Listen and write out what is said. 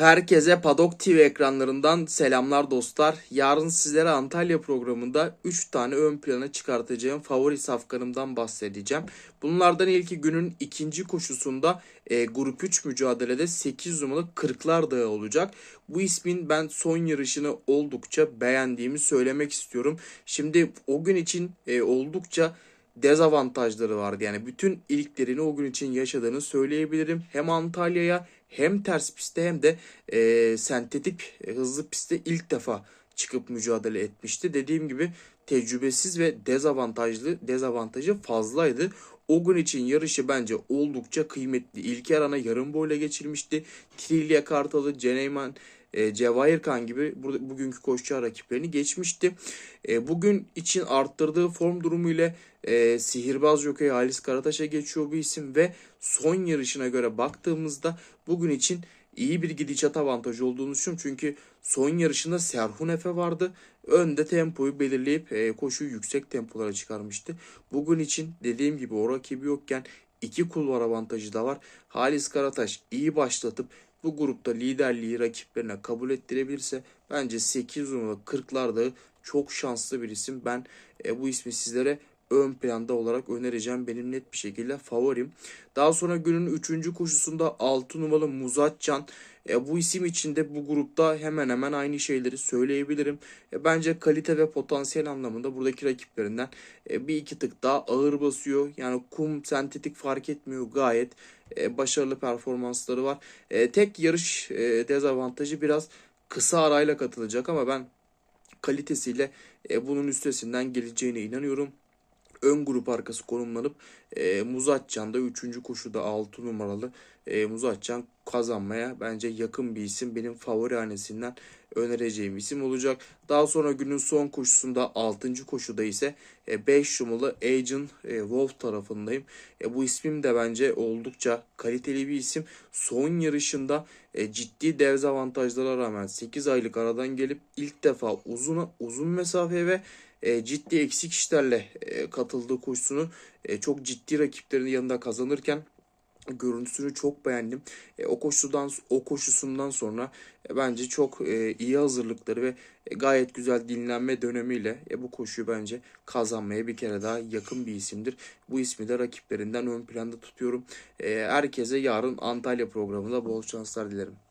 Herkese Padok TV ekranlarından selamlar dostlar. Yarın sizlere Antalya programında 3 tane ön plana çıkartacağım favori safkanımdan bahsedeceğim. Bunlardan ilki günün ikinci koşusunda e, grup 3 mücadelede 8 numaralı Kırklar Dağı olacak. Bu ismin ben son yarışını oldukça beğendiğimi söylemek istiyorum. Şimdi o gün için e, oldukça dezavantajları vardı. Yani bütün ilklerini o gün için yaşadığını söyleyebilirim. Hem Antalya'ya hem ters pistte hem de e, sentetik e, hızlı pistte ilk defa çıkıp mücadele etmişti. Dediğim gibi tecrübesiz ve dezavantajlı dezavantajı fazlaydı. O gün için yarışı bence oldukça kıymetli. İlker ana yarım boyla geçirmişti. Trilya Kartalı, Ceneyman, e, Cevahir Khan gibi burada, bugünkü koşucu rakiplerini geçmişti. E, bugün için arttırdığı form durumu ile e, sihirbaz jockey Halis Karataş'a geçiyor bu isim ve son yarışına göre baktığımızda bugün için iyi bir gidişat avantajı olduğunu düşünüyorum. Çünkü son yarışında Serhun Efe vardı. Önde tempoyu belirleyip e, koşuyu yüksek tempolara çıkarmıştı. Bugün için dediğim gibi o rakibi yokken iki kulvar avantajı da var. Halis Karataş iyi başlatıp bu grupta liderliği rakiplerine kabul ettirebilirse bence 8 numaralı 40'larda çok şanslı bir isim. Ben e, bu ismi sizlere ön planda olarak önereceğim. Benim net bir şekilde favorim. Daha sonra günün 3. koşusunda 6 numaralı Muzatcan. E, bu isim içinde bu grupta hemen hemen aynı şeyleri söyleyebilirim. E, bence kalite ve potansiyel anlamında buradaki rakiplerinden e, bir iki tık daha ağır basıyor. Yani kum sentetik fark etmiyor gayet e, başarılı performansları var. E, tek yarış e, dezavantajı biraz kısa arayla katılacak ama ben kalitesiyle e, bunun üstesinden geleceğine inanıyorum ön grup arkası konumlanıp e, Muzatcan da 3. koşuda 6 numaralı e, Muzatcan kazanmaya bence yakın bir isim. Benim favori hanesinden önereceğim isim olacak. Daha sonra günün son koşusunda 6. koşuda ise 5 numaralı Agent e, Wolf tarafındayım. E, bu ismim de bence oldukça kaliteli bir isim. Son yarışında e, ciddi dezavantajlara rağmen 8 aylık aradan gelip ilk defa uzun uzun mesafe ve e, ciddi eksik işlerle e, katıldığı koşusunu e, çok ciddi rakiplerin yanında kazanırken görüntüsünü çok beğendim. E, o koşudan o koşusundan sonra e, bence çok e, iyi hazırlıkları ve e, gayet güzel dinlenme dönemiyle e, bu koşuyu bence kazanmaya bir kere daha yakın bir isimdir. Bu ismi de rakiplerinden ön planda tutuyorum. E, herkese yarın Antalya programında bol şanslar dilerim.